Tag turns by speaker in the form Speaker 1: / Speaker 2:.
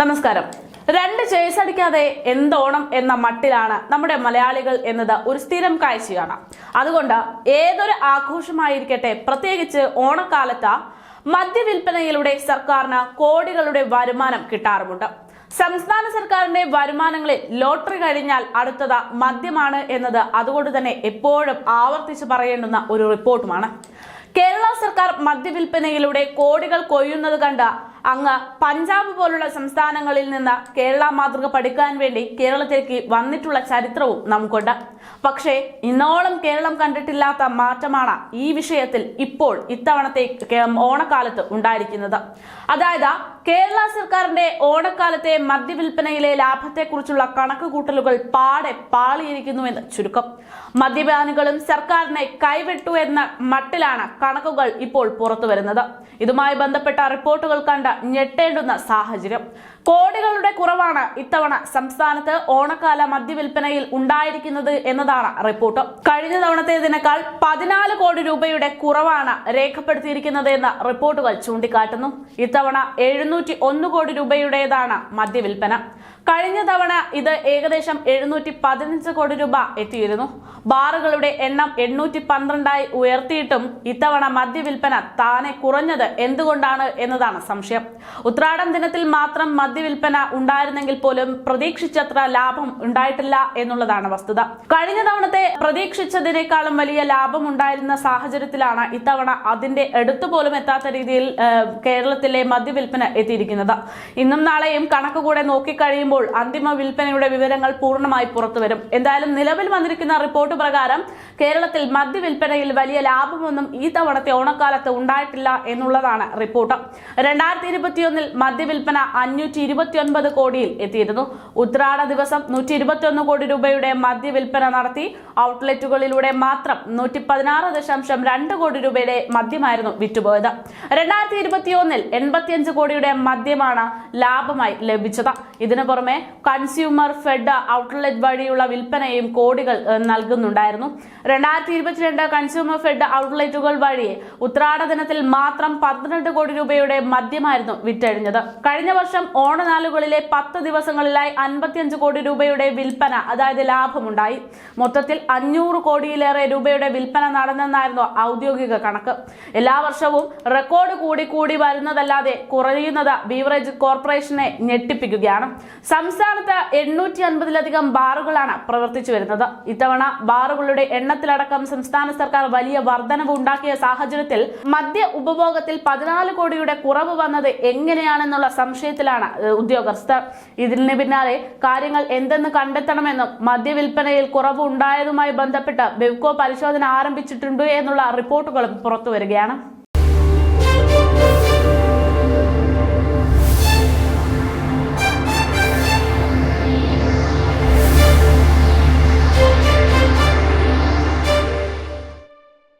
Speaker 1: നമസ്കാരം. രണ്ട് ചേസടിക്കാതെ എന്തോണം എന്ന മട്ടിലാണ് നമ്മുടെ മലയാളികൾ എന്നത് ഒരു സ്ഥിരം കാഴ്ചയാണ്. അതുകൊണ്ട് ഏതൊരു ആഘോഷമായിരിക്കട്ടെ പ്രത്യേകിച്ച് ഓണക്കാലത്ത് മദ്യവിൽപ്പനയിലൂടെ സർക്കാരിന് കോടികളുടെ വരുമാനം കിട്ടാറുമുണ്ട്. സംസ്ഥാന സർക്കാരിന്റെ വരുമാനങ്ങളിൽ ലോട്ടറി കഴിഞ്ഞാൽ അടുത്തത് മദ്യമാണ് എന്നത് അതുകൊണ്ട് തന്നെ എപ്പോഴും ആവർത്തിച്ച് പറയേണ്ടുന്ന ഒരു റിപ്പോർട്ടുമാണ്. കേരള സർക്കാർ മദ്യവിൽപ്പനയിലൂടെ കോടികൾ കൊയ്യുന്നത് കണ്ട് അങ്ങ് പഞ്ചാബ് പോലുള്ള സംസ്ഥാനങ്ങളിൽ നിന്ന് കേരള മാതൃക പഠിക്കാൻ വേണ്ടി കേരളത്തിലേക്ക് വന്നിട്ടുള്ള ചരിത്രവും നമുക്കുണ്ട്. പക്ഷേ ഇന്നോളം കേരളം കണ്ടിട്ടില്ലാത്ത മാറ്റമാണ് ഈ വിഷയത്തിൽ ഇപ്പോൾ ഇത്തവണത്തെ ഓണക്കാലത്ത് ഉണ്ടായിരിക്കുന്നത്. അതായത് കേരള സർക്കാരിന്റെ ഓണക്കാലത്തെ മദ്യവിൽപ്പനയിലെ ലാഭത്തെക്കുറിച്ചുള്ള കണക്കുകൂട്ടലുകൾ പാടെ പാളിയിരിക്കുന്നുവെന്ന് ചുരുക്കം. മദ്യപാനികളും സർക്കാരിനെ കൈവിട്ടു എന്ന മട്ടിലാണ് കണക്കുകൾ ഇപ്പോൾ പുറത്തു വരുന്നത് ഇതുമായി ബന്ധപ്പെട്ട റിപ്പോർട്ടുകൾ കണ്ട് ഞെട്ടേണ്ടുന്ന സാഹചര്യം. കോടികളുടെ കുറവാണ് ഇത്തവണ സംസ്ഥാനത്ത് ഓണക്കാല മദ്യവിൽപ്പനയിൽ ഉണ്ടായിരിക്കുന്നത് എന്നതാണ് റിപ്പോർട്ട്. കഴിഞ്ഞ തവണത്തേതിനേക്കാൾ പതിനാല് കോടി രൂപയുടെ കുറവാണ് രേഖപ്പെടുത്തിയിരിക്കുന്നത് എന്ന് റിപ്പോർട്ടുകൾ ചൂണ്ടിക്കാട്ടുന്നു. ഇത്തവണ എഴുന്നൂറ്റി ഒന്ന് കോടി രൂപയുടേതാണ് മദ്യവിൽപ്പന. കഴിഞ്ഞ തവണ ഇത് ഏകദേശം എഴുന്നൂറ്റി പതിനഞ്ച് കോടി രൂപ എത്തിയിരുന്നു. ബാറുകളുടെ എണ്ണം എണ്ണൂറ്റി പന്ത്രണ്ടായി ഉയർത്തിയിട്ടും ഇത്തവണ മദ്യവിൽപ്പന താനെ കുറഞ്ഞത് എന്തുകൊണ്ടാണ് എന്നതാണ് സംശയം. ഉത്രാടം ദിനത്തിൽ മാത്രം മദ്യവിൽപ്പന ഉണ്ടായിരുന്നെങ്കിൽ പോലും പ്രതീക്ഷിച്ചത്ര ലാഭം ഉണ്ടായിട്ടില്ല എന്നുള്ളതാണ് വസ്തുത. കഴിഞ്ഞ തവണത്തെ പ്രതീക്ഷിച്ചതിനേക്കാളും വലിയ ലാഭം ഉണ്ടായിരുന്ന സാഹചര്യത്തിലാണ് ഇത്തവണ അതിന്റെ എടുത്തുപോലും എത്താത്ത രീതിയിൽ കേരളത്തിലെ മദ്യവിൽപ്പന എത്തിയിരിക്കുന്നത്. ഇന്നും നാളെയും കണക്ക് കൂടെ നോക്കിക്കഴിയുമ്പോൾ അന്തിമ വിൽപ്പനയുടെ വിവരങ്ങൾ പൂർണമായി പുറത്തുവരും. എന്തായാലും നിലവിൽ വന്നിരിക്കുന്ന റിപ്പോർട്ട് പ്രകാരം കേരളത്തിൽ മദ്യവിൽപ്പനയിൽ വലിയ ലാഭമൊന്നും ഈ തവണത്തെ ഓണക്കാലത്ത് ഉണ്ടായിട്ടില്ല എന്നുള്ളതാണ് റിപ്പോർട്ട്. രണ്ടായിരത്തി ഇരുപത്തിയൊന്നിൽ മദ്യവിൽപ്പന അഞ്ഞൂറ്റി ഇരുപത്തിയൊൻപത് കോടിയിൽ എത്തിയിരുന്നു. ഉത്രാട ദിവസം നൂറ്റി ഇരുപത്തിയൊന്ന് കോടി രൂപയുടെ മദ്യവിൽപ്പന നടത്തി. ഔട്ട്ലെറ്റുകളിലൂടെ മാത്രം നൂറ്റി പതിനാറ് ദശാംശം രണ്ട് കോടി രൂപയുടെ മദ്യമായിരുന്നു വിറ്റുപോയത്. രണ്ടായിരത്തി ഇരുപത്തിയൊന്നിൽ എൺപത്തിയഞ്ച് കോടിയുടെ മദ്യമാണ് ലാഭമായി ലഭിച്ചത്. ഇതിനു പുറമെ കൺസ്യൂമർ ഫെഡ് ഔട്ട്ലെറ്റ് വഴിയുള്ള വിൽപ്പനയും കോടികൾ നൽകുന്നുണ്ടായിരുന്നു. രണ്ടായിരത്തി ഇരുപത്തിരണ്ട് കൺസ്യൂമർ ഫെഡ് ഔട്ട്ലെറ്റുകൾ വഴി ഉത്രാട ദിനത്തിൽ മാത്രം പന്ത്രണ്ട് കോടി രൂപയുടെ മദ്യമായിരുന്നു വിറ്റഴിഞ്ഞത്. കഴിഞ്ഞ വർഷം ഓണനാളുകളിലെ പത്ത് ദിവസങ്ങളിലായി അൻപത്തിയഞ്ച് കോടി രൂപയുടെ വിൽപ്പന അതായത് ലാഭമുണ്ടായി. മൊത്തത്തിൽ അഞ്ഞൂറ് കോടിയിലേറെ രൂപയുടെ വിൽപ്പന നടന്നെന്നായിരുന്നു ഔദ്യോഗിക കണക്ക്. എല്ലാ വർഷവും റെക്കോർഡ് കൂടി കൂടി വരുന്നതല്ലാതെ കുറയുന്നത് ബീവറേജ് കോർപ്പറേഷനെ ഞെട്ടിപ്പിക്കുകയാണ്. സംസ്ഥാനത്ത് എണ്ണൂറ്റി അൻപതിലധികം ബാറുകളാണ് പ്രവർത്തിച്ചു വരുന്നത്. ഇത്തവണ ബാറുകളുടെ എണ്ണത്തിലടക്കം സംസ്ഥാന സർക്കാർ വലിയ വർധനവ് ഉണ്ടാക്കിയ സാഹചര്യത്തിൽ മദ്യ ഉപഭോഗത്തിൽ പതിനാല് കോടിയുടെ കുറവ് വന്നത് എങ്ങനെയാണെന്നുള്ള സംശയത്തിലാണ് ഉദ്യോഗസ്ഥർ. ഇതിന് പിന്നാലെ കാര്യങ്ങൾ എന്തെന്ന് കണ്ടെത്തണമെന്നും മദ്യവിൽപ്പനയിൽ കുറവ് ഉണ്ടായതുമായി ബന്ധപ്പെട്ട് ബെവ്കോ പരിശോധന ആരംഭിച്ചിട്ടുണ്ട് എന്നുള്ള റിപ്പോർട്ടുകളും പുറത്തുവരികയാണ്